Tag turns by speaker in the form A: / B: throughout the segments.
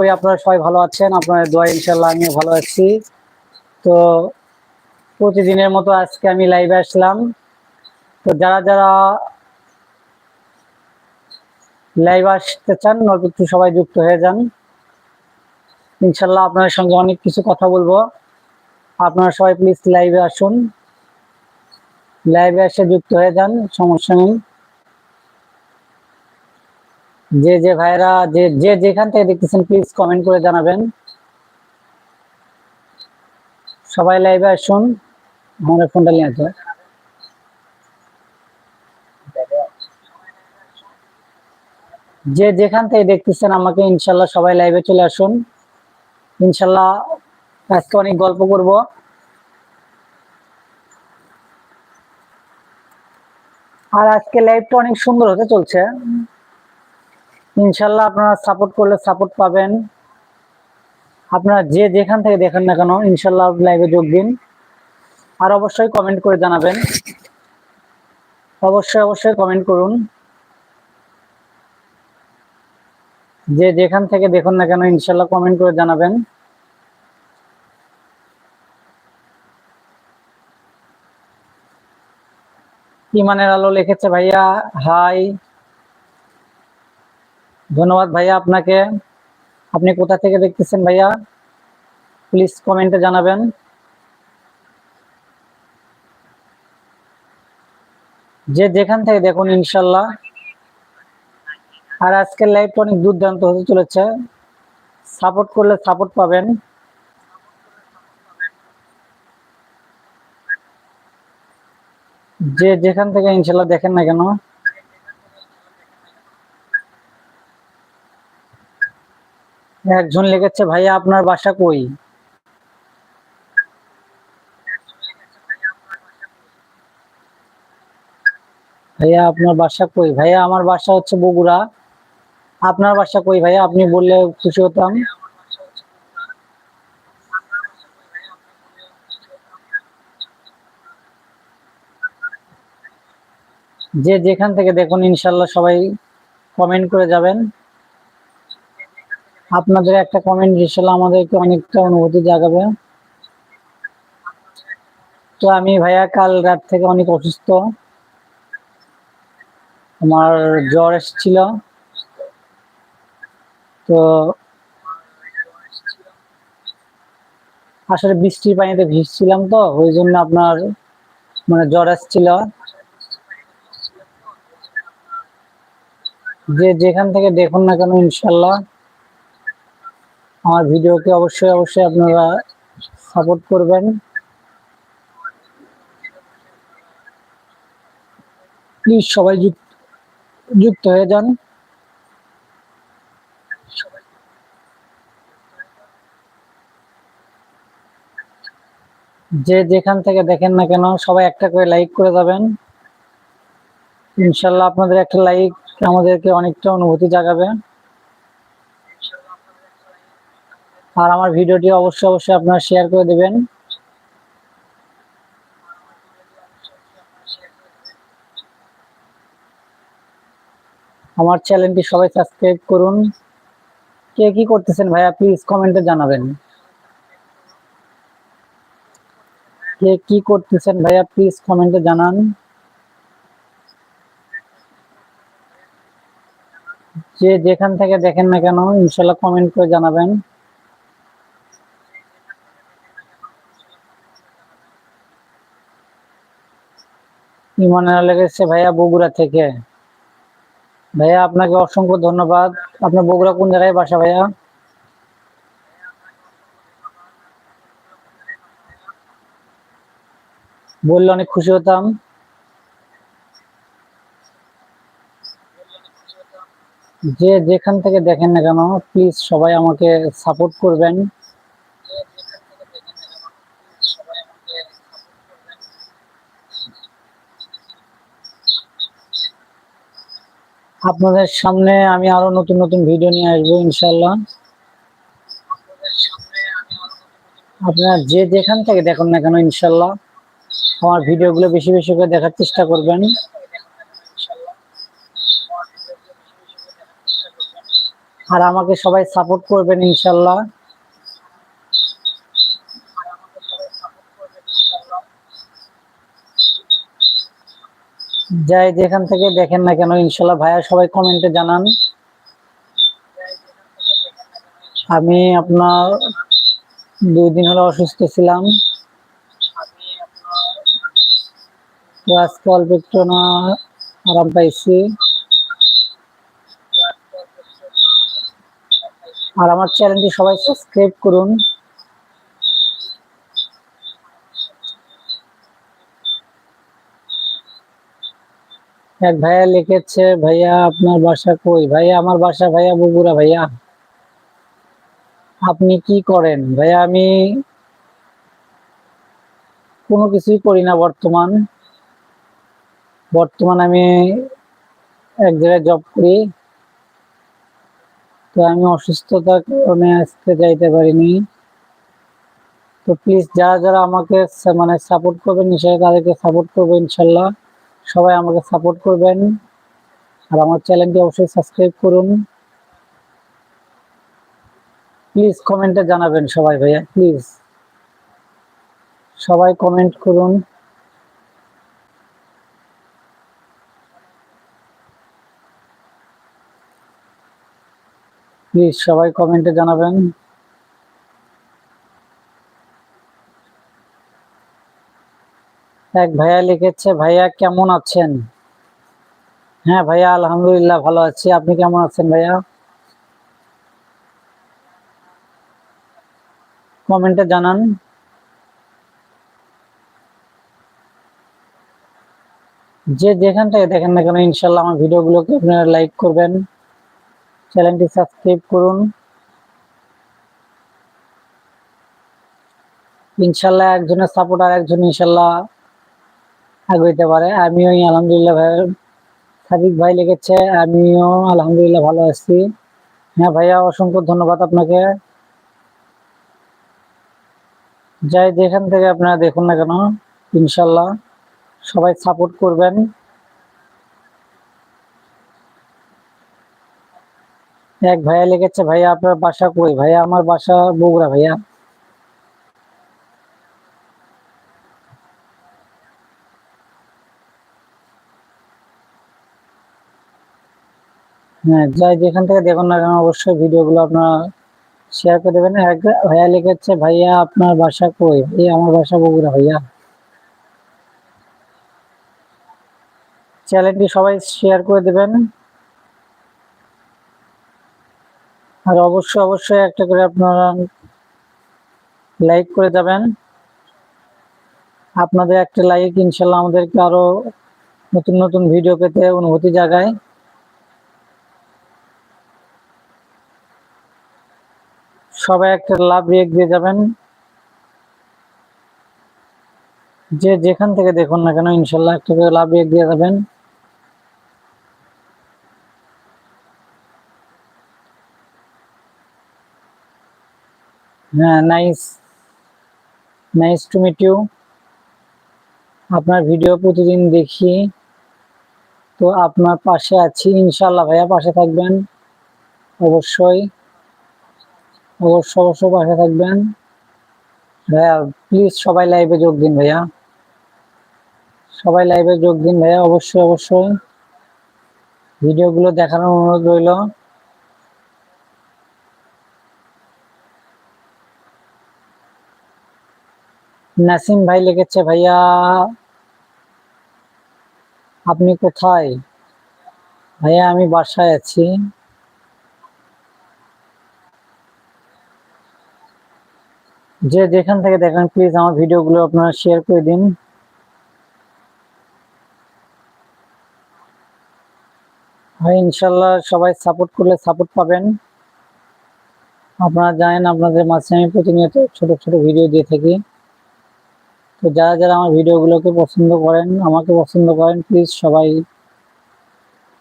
A: করি আপনারা সবাই ভালো আছেন। আপনার দোয়া ইনশাল্লাহ আমিও ভালো আছি। তো প্রতিদিনের মতো আজকে আমি লাইভে আসলাম। তো যারা যারা লাইভ আসতে চান, অল্প একটু সবাই যুক্ত হয়ে যান। ইনশাল্লাহ আপনাদের সঙ্গে অনেক কিছু কথা বলব। আপনারা সবাই প্লিজ লাইভে আসুন। লাইভে এসে যুক্ত হয়ে যান, সমস্যা নেই। যে যে ভাইরা, যে যে যেখান থেকে দেখতেছেন প্লিজ কমেন্ট করে জানাবেন। সবাই লাইভে আসুন আমার ফোনটা নিয়ে আছে যে যেখান থেকে দেখতেছেন আমাকে, ইনশাল্লাহ সবাই লাইভে চলে আসুন। ইনশাল্লাহ আজকে অনেক গল্প করব। আর আজকে লাইভটা অনেক সুন্দর হতে চলছে। ইনশাল্লাহ আপনারা সাপোর্ট করলে সাপোর্ট পাবেন। আপনারা যে যেখান থেকে দেখেন না কেন, ইনশাল্লাহ লাইভে যোগ দিন। আর অবশ্যই কমেন্ট করে জানাবেন। অবশ্যই অবশ্যই কমেন্ট করুন। যে যেখান থেকে দেখুন না কেন, ইনশাল্লাহ কমেন্ট করে জানাবেন। ইমানের আলো লিখেছে ভাইয়া, হাই। ধন্যবাদ ভাইয়া আপনাকে। আপনি কোথা থেকে দেখতেছেন ভাইয়া? প্লিজ কমেন্টে জানাবেন। যে যেখান থেকে দেখুন, ইনশাল্লাহ। আর আজকের লাইভটা অনেক দুর্দান্ত হতে চলেছে। সাপোর্ট করলে সাপোর্ট পাবেন। যে যেখান থেকে ইনশাল্লাহ দেখেন না কেন একজন লিখেছে, ভাইয়া, আপনার বাসা কই? ভাইয়া, আপনার বাসা কই? ভাইয়া, আমার বাসা হচ্ছে বগুড়া। আপনার বাসা কই ভাইয়া? আপনি বললে খুশি হতাম। যে যেখান থেকে দেখুন, ইনশাল্লাহ সবাই কমেন্ট করে যাবেন। আপনাদের একটা কমেন্ট ইনশাল্লাহ আমাদেরকে অনেকটা অনুভূতি জাগাবে। তো আমি ভাইয়া কাল রাত থেকে অনেক অসুস্থ। আমার জ্বর এসেছিল। তো আসলে বৃষ্টির পানিতে ভিজছিলাম তো, ওই জন্য আপনার মানে জ্বর এসেছিল। যে যেখান থেকে দেখুন না কেন, ইনশাল্লাহ। আমার ভিডিওকে অবশ্যই অবশ্যই আপনারা সাপোর্ট করবেন। প্লিজ সবাই যুক্ত হয়ে যান। যে যেখান থেকে দেখেন না কেন, সবাই একটা করে লাইক করে যাবেন। ইনশাল্লাহ আপনাদের একটা লাইক আমাদেরকে অনেকটা অনুভূতি জাগাবে। আর আমার ভিডিওটি অবশ্যই অবশ্যই আপনারা শেয়ার করে দেবেন। আমার চ্যানেলটি সবাই সাবস্ক্রাইব করুন। কে কি করতেছেন ভাইয়া প্লিজ কমেন্টে জানাবেন। কে কি করতেছেন ভাইয়া প্লিজ কমেন্টে জানান। যে যেখান থেকে দেখেন না কেন, ইনশাল্লাহ কমেন্ট করে জানাবেন। ইমানের লেগেছে ভাইয়া বগুড়া থেকে? ভাইয়া, আপনাকে অসংখ্য ধন্যবাদ। আপনার বগুড়া কোন জায়গায় বাসা ভাইয়া? বললে অনেক খুশি হতাম। যে যেখান থেকে দেখেন না কেন প্লিজ সবাই আমাকে সাপোর্ট করবেন। আপনাদের সামনে আমি আরও নতুন নতুন ভিডিও নিয়ে আসব ইনশাল্লাহ আপনার যে যেখান থেকে দেখুন না কেন ইনশাল্লাহ আমার ভিডিওগুলো বেশি বেশি করে দেখার চেষ্টা করবেন। আর আমাকে সবাই সাপোর্ট করবেন ইনশাল্লাহ যাই যেখান থেকে দেখেন না কেন, ইনশাল্লাহ ভাইয়া সবাই কমেন্টে জানান। আমি আপনার দুই দিন হলো অসুস্থ ছিলাম। অল্প একটু না আরাম পাইছি। আর আমার চ্যানেলটি সবাই সাবস্ক্রাইব করুন। এক ভাইয়া লিখেছে, ভাইয়া, আপনার বাসা কই? ভাইয়া, আমার বাসা ভাইয়া বগুড়া, ভাইয়া। আপনি কি করেন? ভাইয়া, আমি কোনো কিছুই করি না বর্তমান। বর্তমান আমি এক জায়গায় জব করি। তো আমি অসুস্থতার কারণে আজকে যাইতে পারিনি। তো প্লিজ যারা যারা আমাকে মানে সাপোর্ট করবেন, নিশ্চয়ই তাদেরকে সাপোর্ট করব ইনশাল্লাহ। সবাই আমাকে সাপোর্ট করবেন। আর আমার চ্যানেলটি অবশ্যই সাবস্ক্রাইব করুন। প্লিজ কমেন্টে জানাবেন সবাই ভাইয়া প্লিজ সবাই কমেন্ট করুন। প্লিজ সবাই কমেন্টে জানাবেন। এক ভাইয়া লিখেছে, ভাইয়া কেমন আছেন? হ্যাঁ ভাইয়া, আলহামদুলিল্লাহ ভালো আছি। আপনি কেমন আছেন, ভাইয়া? কমেন্টে জানান। যে যেখান থেকে দেখেন না কেন, ইনশাল্লাহ আমার ভিডিওগুলোকে আপনারা লাইক করবেন। চ্যানেলটি সাবস্ক্রাইব করুন। ইনশাল্লাহ একজনের সাপোর্ট আর একজন, ইনশাল্লাহ আগাইতে পারে। আমিও আলহামদুলিল্লাহ ভাই, সাদিক ভাই লিখেছে আমিও আলহামদুলিল্লাহ ভালো আছি। হ্যাঁ ভাইয়া, অসংখ্য ধন্যবাদ আপনাকে। যাই যেখান থেকে আপনারা দেখুন না কেন, ইনশাল্লাহ সবাই সাপোর্ট করবেন। এক ভাইয়া লিখেছে ভাইয়া আপনার বাসা কই? ভাইয়া আমার বাসা বগুড়া ভাইয়া। হ্যাঁ যাই যেখান থেকে দেখুন না কেন, অবশ্যই ভিডিওগুলো আপনারা শেয়ার করে দেবেন। এক ভাইয়া লিখেছে, ভাইয়া, আপনার বাসা কই? এই আমার বাসা বগুড়া, ভাইয়া। চ্যানেলটি সবাই শেয়ার করে দেবেন। আর অবশ্যই অবশ্যই একটা করে আপনারা লাইক করে যাবেন। আপনাদের একটা লাইক ইনশাল্লাহ আমাদেরকে আরও নতুন নতুন ভিডিও পেতে অনুভূতি জাগায়। সবাই একটা লাভ রিয়েক্ট দিয়ে যাবেন। যে যেখান থেকে দেখুন না কেন, ইনশাল্লাহ একটা করে লাভ রিয়েক্ট দিয়ে যাবেন। হ্যাঁ nice nice to meet you আপনার ভিডিও প্রতিদিন দেখি। তো আপনার পাশে আছি। ইনশাল্লাহ ভাইয়া পাশে থাকবেন। অবশ্যই। অবশ্য অবশ্যই পাশে থাকবেন। ভাইয়া প্লিজ সবাই লাইভে যোগ দিন ভাইয়া। সবাই লাইভে যোগ দিন ভাইয়া, অবশ্যই অবশ্যই। ভিডিওগুলো দেখানোর অনুরোধ রইল। নাসিম ভাই লিখেছে, ভাইয়া, আপনি কোথায়? ভাইয়া, আমি বাসায় আছি। যে যেখান থেকে দেখেন প্লিজ আমার ভিডিওগুলো আপনারা শেয়ার করে দিন। ইনশাল্লাহ সবাই সাপোর্ট করলে সাপোর্ট পাবেন। আপনারা জানেন, আপনাদের মাঝে আমি প্রতিনিয়ত ছোট ছোট ভিডিও দিয়ে থাকি। তো যারা যারা আমার ভিডিওগুলোকে পছন্দ করেন, আমাকে পছন্দ করেন প্লিজ সবাই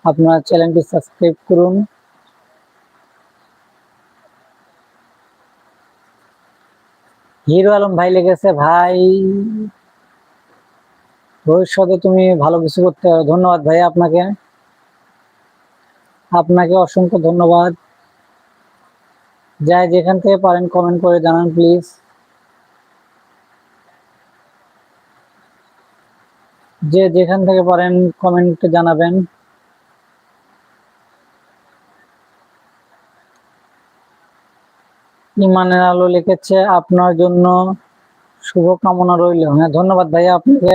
A: আপনার চ্যানেলটি সাবস্ক্রাইব করুন। হিরো আলম ভাই লেগেছে, ভাই। ভবিষ্যতে তুমি ভালো কিছু করতে ধন্যবাদ ভাই আপনাকে। আপনাকে অসংখ্য ধন্যবাদ। যাই যেখান থেকে পারেন কমেন্ট করে জানান প্লিজ যে যেখান থেকে পারেন কমেন্টে জানাবেন। ইমানের আলো লিখেছে। আপনার জন্য শুভ কামনা রইল। হ্যাঁ ধন্যবাদ ভাইয়া আপনাকে।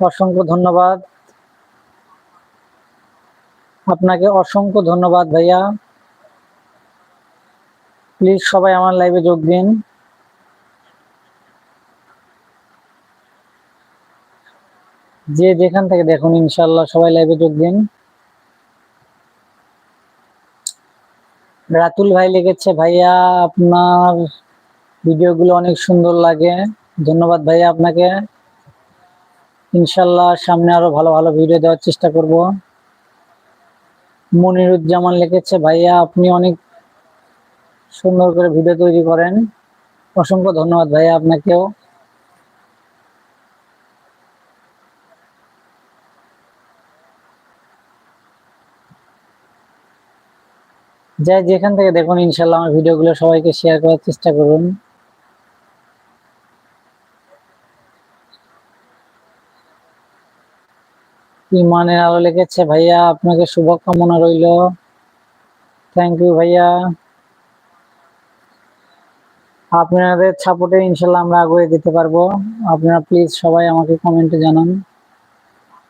A: অসংখ্য ধন্যবাদ। আপনাকে অসংখ্য ধন্যবাদ ভাইয়া। প্লিজ সবাই আমার লাইভে যোগ দিন। যে যেখান থেকে দেখুন ইনশাল্লাহ সবাই লাইভে যোগ দিন। রাতুল ভাই লিখেছে, ভাইয়া, আপনার ভিডিওগুলো অনেক সুন্দর লাগে। ধন্যবাদ ভাইয়া আপনাকে। ইনশাল্লাহ সামনে আরও ভালো ভালো ভিডিও দেওয়ার চেষ্টা করব। মনিরুজ্জামান লিখেছে, ভাইয়া, আপনি অনেক সুন্দর করে ভিডিও তৈরি করেন। অসংখ্য ধন্যবাদ ভাইয়া আপনাকেও। যাই, যেখান থেকে দেখুন, ইনশাল্লাহ আমার ভিডিওগুলো সবাইকে শেয়ার করার চেষ্টা করুন। ইমানের আলো লেগেছে ভাইয়া, আপনাকে শুভকামনা রইল। থ্যাংক ইউ ভাইয়া। আপনাদের সাপোর্টে ইনশাল্লাহ আমরা আগুয়ে দিতে পারব। আপনারা প্লিজ সবাই আমাকে কমেন্টে জানান।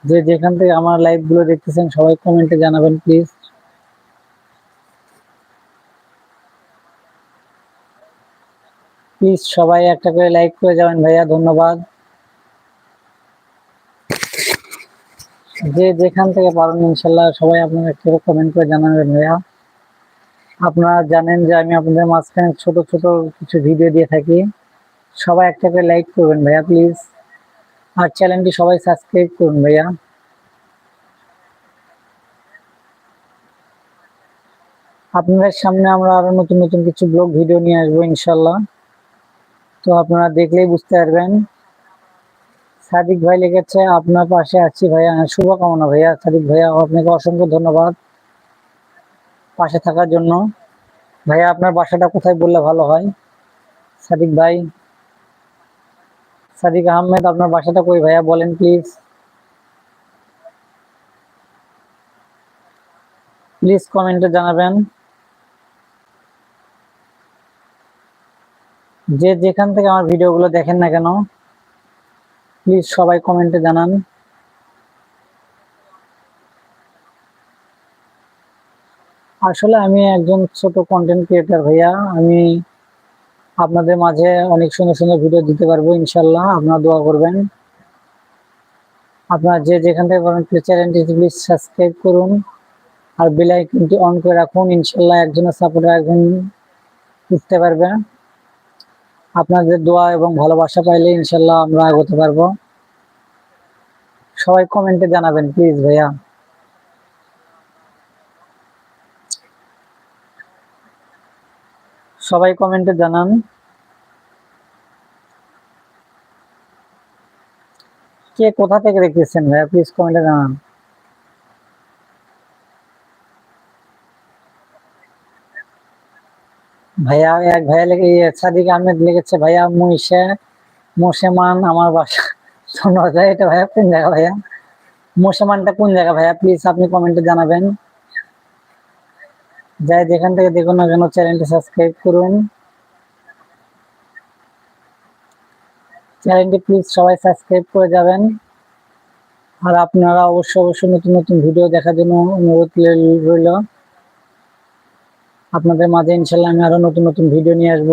A: যে যেখান থেকে আমার লাইভগুলো দেখতেছেন, সবাই কমেন্টে জানাবেন প্লিজ প্লিজ সবাই একটা করে লাইক করে যাবেন ভাইয়া, ধন্যবাদ। যে যেখান থেকে পারেন, ইনশাল্লাহ সবাই আপনারা একটু কমেন্ট করে জানাবেন ভাইয়া। আপনারা জানেন যে আমি আপনাদের মাঝখানে ছোট ছোট কিছু ভিডিও দিয়ে থাকি। সবাই একটা করে লাইক করবেন ভাইয়া প্লিজ আর চ্যানেলটি সবাই সাবস্ক্রাইব করুন ভাইয়া। আপনাদের সামনে আমরা আরও নতুন নতুন কিছু ব্লগ ভিডিও নিয়ে আসব, ইনশাল্লাহ। তো আপনারা দেখলেই বুঝতে পারবেন। সাদিক ভাই লিখেছে, আপনার পাশে আছি ভাইয়া। শুভকামনা ভাইয়া, সাদিক ভাইয়া, আপনাকে অসংখ্য ধন্যবাদ পাশে থাকার জন্য। ভাইয়া, আপনার বাসাটা কোথায় বললে ভালো হয়? সাদিক ভাই। সাদিক আহমেদ, আপনার বাসাটা কই ভাইয়া, বলেন প্লিজ প্লিজ কমেন্টে জানাবেন। যে যেখান থেকে আমার ভিডিওগুলো দেখেন না কেন প্লিজ সবাই কমেন্টে জানান। আসলে আমি একজন ছোট কন্টেন্ট ক্রিয়েটার ভাইয়া, আমি আপনাদের মাঝে অনেক সুন্দর সুন্দর ভিডিও দিতে পারব ইনশাল্লাহ আপনারা দোয়া করবেন। আপনারা যে যেখান থেকে প্লিজ চ্যানেলটি প্লিজ সাবস্ক্রাইব করুন। আর বেল আইকনটি অন করে রাখুন। ইনশাল্লাহ একজনের সাপোর্টে একজন বুঝতে পারবে। আপনাদের দোয়া এবং ভালোবাসা পাইলে ইনশাল্লাহ আমরা এগোতে পারব। সবাই কমেন্টে জানাবেন প্লিজ ভাইয়া। সবাই কমেন্টে জানান। কে কোথা থেকে দেখতেছেন ভাইয়া? প্লিজ কমেন্টে জানান। ভাইয়া, এক ভাইয়া লেগে সাদিক আহমেদ লিখেছে ভাইয়া মুইশে মোসেমান আমার বাসা। শোনা যায় এটা ভাইয়া কোন জায়গা ভাইয়া? মোসেমানটা কোন জায়গা ভাইয়া? প্লিজ আপনি কমেন্টে জানাবেন। যাই, যেখান থেকে দেখুন না কেন চ্যানেলটি সাবস্ক্রাইব করুন। চ্যানেলটি প্লিজ সবাই সাবস্ক্রাইব করে যাবেন। আর আপনারা অবশ্যই অবশ্যই নতুন নতুন ভিডিও দেখার জন্য অনুরোধ রইল। আপনাদের মাঝে ইনশাল্লাহ আমি আরও নতুন নতুন ভিডিও নিয়ে আসব।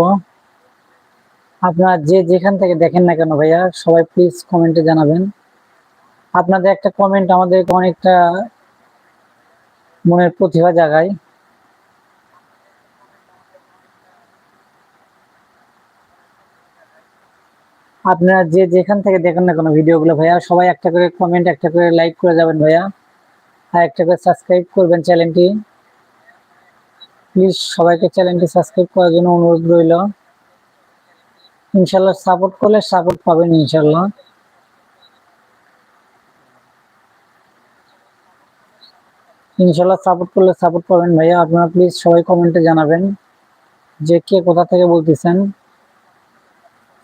A: আপনার যে যেখান থেকে দেখেন না কেন ভাইয়া, সবাই প্লিজ কমেন্টে জানাবেন। আপনাদের একটা কমেন্ট আমাদের অনেকটা মনের প্রতিভা জাগায়। আপনারা যে যেখান থেকে দেখেন না কোনো ভিডিওগুলো ভাইয়া, সবাই একটা করে কমেন্ট একটা করে লাইক করে যাবেন ভাইয়া। আর একটা করে সাবস্ক্রাইব করবেন চ্যানেলটি প্লিজ সবাইকে চ্যানেলটি সাবস্ক্রাইব করার জন্য অনুরোধ রইল। ইনশাল্লাহ সাপোর্ট করলে সাপোর্ট পাবেন ইনশাল্লাহ ইনশাল্লাহ সাপোর্ট করলে সাপোর্ট পাবেন ভাইয়া। আপনারা প্লিজ সবাই কমেন্টে জানাবেন যে কে কোথা থেকে বলতেছেন।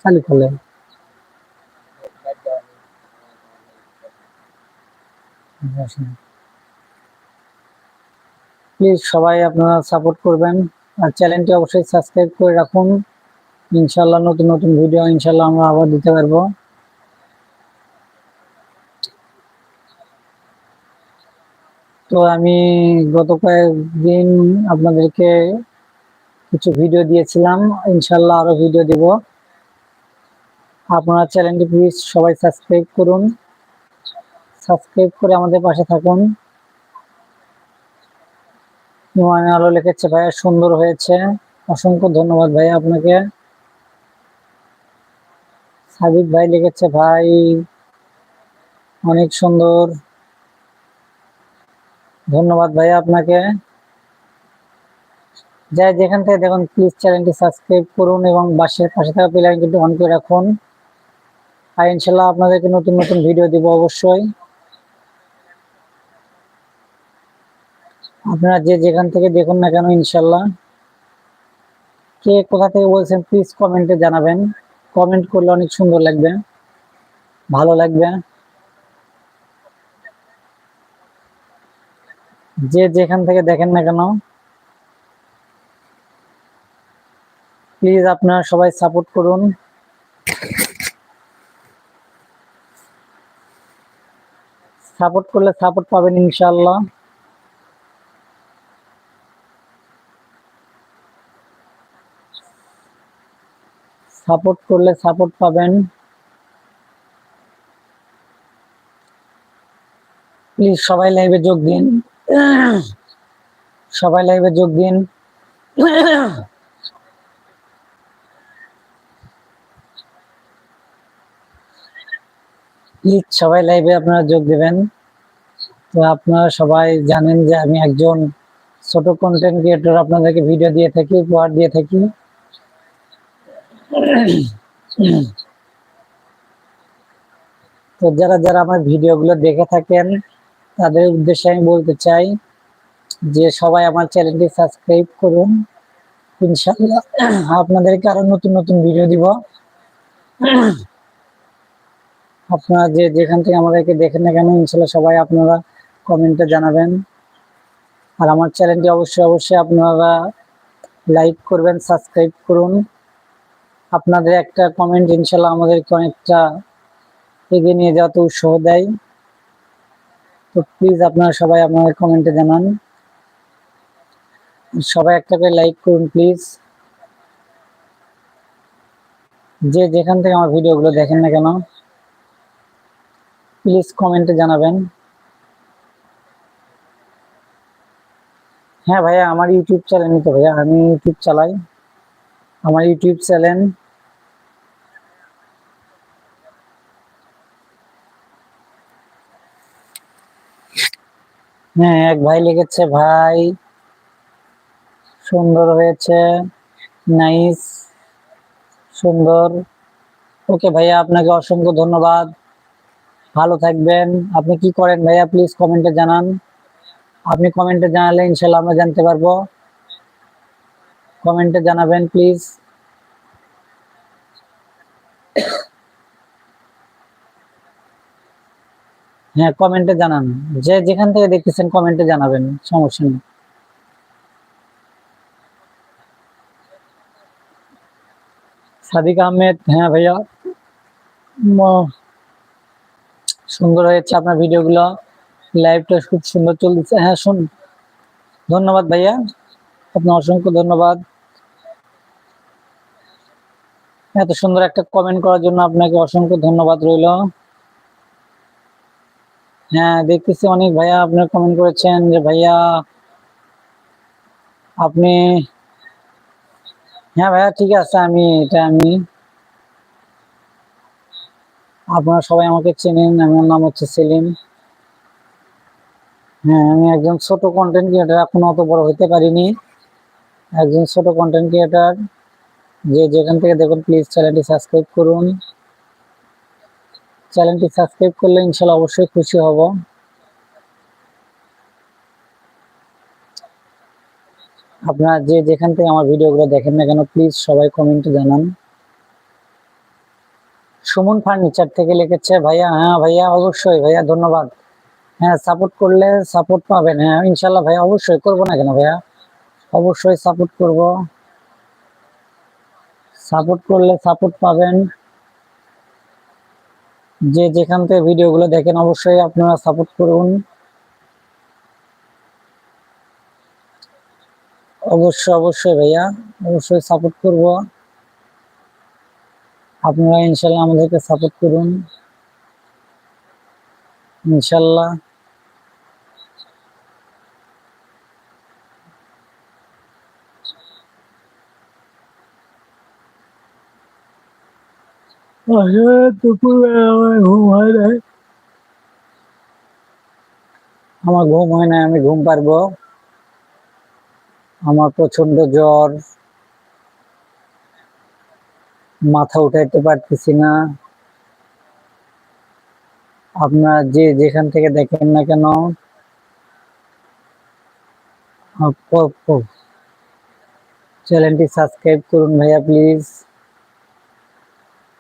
A: খালি খোলে প্লিজ সবাই আপনারা সাপোর্ট করবেন। আর চ্যানেলটি অবশ্যই সাবস্ক্রাইব করে রাখুন। ইনশাল্লাহ নতুন নতুন ভিডিও ইনশাল্লাহ আমরা আবার দিতে পারব। তো আমি গত কয়েকদিন আপনাদেরকে কিছু ভিডিও দিয়েছিলাম। ইনশাল্লাহ আরও ভিডিও দিব। আপনার চ্যানেলটি প্লিজ সবাই সাবস্ক্রাইব করুন। সাবস্ক্রাইব করে আমাদের পাশে থাকুন। হুমায়ুন আলো লিখেছে ভাইয়া, সুন্দর হয়েছে। অসংখ্য ধন্যবাদ ভাই আপনাকে। সাবিক ভাই লিখেছে, ভাই, অনেক সুন্দর। ধন্যবাদ ভাই আপনাকে। যাই, যেখান থেকে দেখুন প্লিজ চ্যানেলটি সাবস্ক্রাইব করুন এবং বাসের পাশে থাকা বেল আইকনটি অন করে রাখুন। আর ইনশাল্লাহ আপনাদেরকে নতুন নতুন ভিডিও দিব অবশ্যই। আপনারা যে যেখান থেকে দেখুন না কেন, ইনশাল্লাহ। কে কোথা থেকে বলছেন প্লিজ কমেন্টে জানাবেন। কমেন্ট করলে অনেক সুন্দর লাগবে, ভালো লাগবে। যে যেখান থেকে দেখেন না কেন প্লিজ আপনারা সবাই সাপোর্ট করুন। সাপোর্ট করলে সাপোর্ট পাবেন ইনশাল্লাহ। সাপোর্ট করলে সাপোর্ট পাবেন। প্লিজ সবাই লাইভে যোগ দিন। সবাই লাইভে যোগ দিন। প্লিজ সবাই লাইভে আপনারা যোগ দিবেন। তো আপনারা সবাই জানেন যে আমি একজন ছোট কন্টেন্ট ক্রিয়েটর আপনাদেরকে ভিডিও দিয়ে থাকি, উপহার দিয়ে থাকি। তো যারা যারা আমার ভিডিওগুলো দেখে থাকেন, তাদের উদ্দেশ্যে আমি বলতে চাই যে সবাই আমার চ্যানেলটি সাবস্ক্রাইব করুন। ইনশাল্লাহ আপনাদেরকে আরও নতুন নতুন ভিডিও দিব। আপনারা যে, যেখান থেকে আমাদেরকে দেখেন না কেন ইনশাল্লাহ সবাই আপনারা কমেন্টে জানাবেন। আর আমার চ্যানেলটি অবশ্যই অবশ্যই আপনারা লাইক করবেন, সাবস্ক্রাইব করুন। আপনাদের একটা কমেন্ট ইনশাল্লাহ আমাদেরকে অনেকটা এগিয়ে নিয়ে যাওয়াতে উৎসাহ দেয়। তো প্লিজ আপনারা সবাই আপনাদের কমেন্টে জানান। সবাই একটা করে লাইক করুন প্লিজ যে যেখান থেকে আমার ভিডিওগুলো দেখেন না কেন প্লিজ কমেন্টে জানাবেন। হ্যাঁ ভাইয়া, আমার ইউটিউব চ্যানেল তো ভাইয়া, আমি ইউটিউব চালাই। আমার ইউটিউব চ্যানেল হ্যাঁ এক ভাই লিখেছে, ভাই, সুন্দর হয়েছে, নাইস, সুন্দর। ওকে ভাইয়া, আপনাকে অসংখ্য ধন্যবাদ। ভালো থাকবেন। আপনি কি করেন ভাইয়া, প্লিজ কমেন্টে জানান। আপনি কমেন্টে জানালে ইনশাল্লাহ আমরা জানতে পারব। কমেন্টে জানাবেন, প্লিজ। হ্যাঁ কমেন্টে জানান। যে যেখান থেকে দেখতেছেন কমেন্টে জানাবেন, সমস্যা নেই। সাদিক আহমেদ হ্যাঁ ভাইয়া। সুন্দর হয়েছে আপনার ভিডিওগুলো। লাইভটা খুব সুন্দর চলছে হ্যাঁ শুন, ধন্যবাদ ভাইয়া। আপনার অসংখ্য ধন্যবাদ। এত সুন্দর একটা কমেন্ট করার জন্য আপনাকে অসংখ্য ধন্যবাদ রইল। হ্যাঁ দেখতেছি অনেক ভাইয়া আপনার কমেন্ট করেছেন যে, ভাইয়া, আপনি হ্যাঁ ভাইয়া, ঠিক আছে, আমি এটা আমি, আপনারা সবাই আমাকে চেনেন আমার নাম হচ্ছে সেলিম। হ্যাঁ আমি একজন ছোট কন্টেন্ট ক্রিয়েটার এখন অত বড় হতে পারিনি। একজন ছোট কন্টেন্ট ক্রিয়েটার যে যেখান থেকে দেখুন প্লিজ চ্যানেলটি সাবস্ক্রাইব করুন। চ্যানেলটি সাবস্ক্রাইব করলে ইনশাল্লাহ অবশ্যই খুশি হব। আপনারা যে যেখান থেকে আমার ভিডিওগুলো দেখেন না কেন প্লিজ সবাই কমেন্টে জানান। সুমন ফার্নিচার থেকে লিখেছে, ভাইয়া হ্যাঁ ভাইয়া, অবশ্যই, ভাইয়া, ধন্যবাদ। হ্যাঁ সাপোর্ট করলে সাপোর্ট পাবেন। হ্যাঁ ইনশাল্লাহ ভাইয়া, অবশ্যই, করব না কেন ভাইয়া? অবশ্যই সাপোর্ট করব। সাপোর্ট করলে সাপোর্ট পাবেন। যে যেখান থেকে ভিডিওগুলো দেখেন, অবশ্যই আপনারা সাপোর্ট করুন। অবশ্যই অবশ্যই ভাইয়া, অবশ্যই সাপোর্ট করব। আপনারা ইনশাল্লাহ আমাদেরকে সাপোর্ট করুন। ইনশাল্লাহ। দুপুরবেলা আমার ঘুম হয় আমার ঘুম হয় না আমি ঘুম পারব। আমার প্রচণ্ড জ্বর। মাথা উঠাইতে পারতেছি না। আপনারা যে যেখান থেকে দেখেন না কেন চ্যানেলটি সাবস্ক্রাইব করুন ভাইয়া, প্লিজ।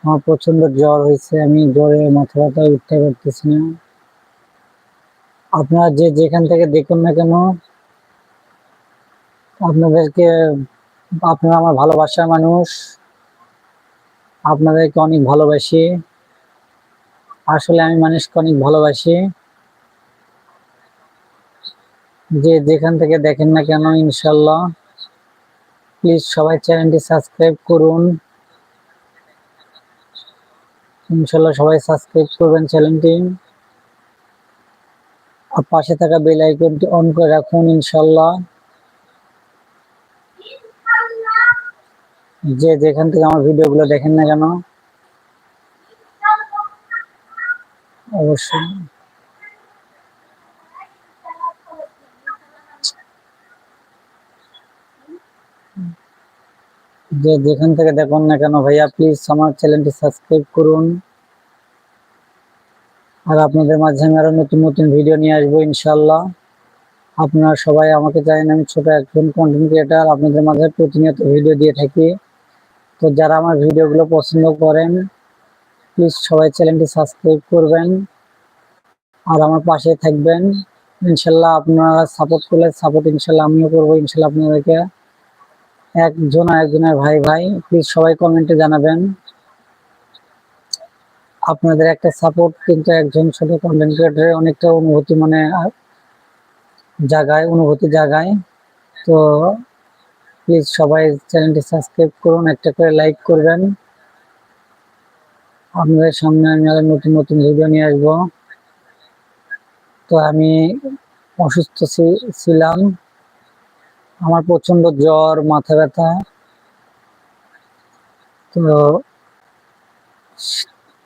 A: আমার প্রচণ্ড জ্বর হয়েছে, আমি জ্বরে মাথা ব্যথা উঠতে পারতেছি না। আপনারা যে যেখান থেকে দেখুন না কেন, আপনাদেরকে, আপনারা আমার ভালোবাসার মানুষ, আপনাদেরকে অনেক ভালোবাসি। আসলে আমি মানুষকে অনেক ভালোবাসি। যে যেখান থেকে দেখেন না কেন, ইনশাল্লাহ। প্লিজ সবাই চ্যানেলটি সাবস্ক্রাইব করুন। ইনশাল্লাহ সবাই সাবস্ক্রাইব করবেন চ্যানেলটি আর পাশে থাকা বেল আইকনটি অন করে রাখুন ইনশাল্লাহ যে যেখান থেকে আমার ভিডিওগুলো দেখেন না কেন, অবশ্যই। যে যেখান থেকে দেখুন না কেন ভাইয়া প্লিজ আমার চ্যানেলটি সাবস্ক্রাইব করুন। আর আপনাদের মাধ্যমে আরও নতুন নতুন ভিডিও নিয়ে আসব ইনশাল্লাহ আপনারা সবাই আমাকে জানেন আমি ছোট একজন কন্টেন্ট ক্রিয়েটার আপনাদের মাঝে প্রতিনিয়ত ভিডিও দিয়ে থাকি। তো যারা আমার ভিডিওগুলো পছন্দ করেন প্লিজ সবাই চ্যানেলটি সাবস্ক্রাইব করবেন। আর আমার পাশে থাকবেন। ইনশাল্লাহ আপনারা সাপোর্ট করলে সাপোর্ট ইনশাল্লাহ আমিও করব ইনশাল্লাহ আপনাদেরকে। একজন আরেকজনের ভাই ভাই প্লিজ সবাই কমেন্টে জানাবেন। আপনাদের একটা সাপোর্ট কিন্তু একজন ছোট কন্টেন্ট ক্রিয়েটারের অনেকটা অনুভূতি মানে জায়গায় অনুভূতি জায়গায় তো প্লিজ সবাই চ্যানেলটি সাবস্ক্রাইব করুন, একটা করে লাইক করবেন। আপনাদের সামনে আমি আরও নতুন নতুন ভিডিও নিয়ে আসব। তো আমি অসুস্থ ছিলাম। আমার প্রচণ্ড জ্বর, মাথা ব্যথা। তো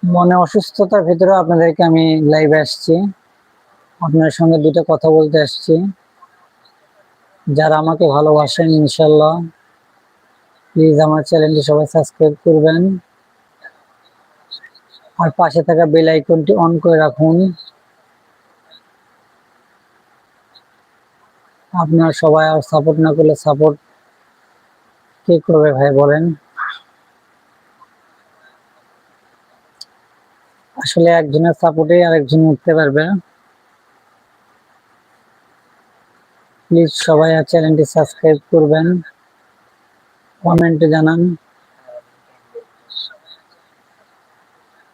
A: মনে অসুস্থতার ভিতরে আপনাদেরকে আমি লাইভে আসছি। আপনার সঙ্গে দুটো কথা বলতে আসছি। যারা আমাকে ভালোবাসেন ইনশাল্লাহ প্লিজ আমার চ্যানেলটি সবাই সাবস্ক্রাইব করবেন। আর পাশে থাকা বেল আইকনটি অন করে রাখুন। আপনার সবাই আর সাপোর্ট না করলে সাপোর্ট কে করবে ভাই বলেন? আসলে একজনের সাপোর্টে আরেকজন উঠতে পারবে। প্লিজ সবাই আর চ্যানেলটি সাবস্ক্রাইব করবেন। কমেন্টে জানান।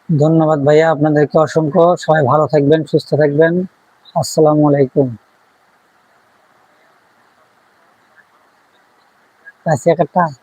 A: ধন্যবাদ ভাইয়া, আপনাদেরকে অসংখ্য। সবাই ভালো থাকবেন, সুস্থ থাকবেন। আসসালামু আলাইকুম। na Serra Tá. tá.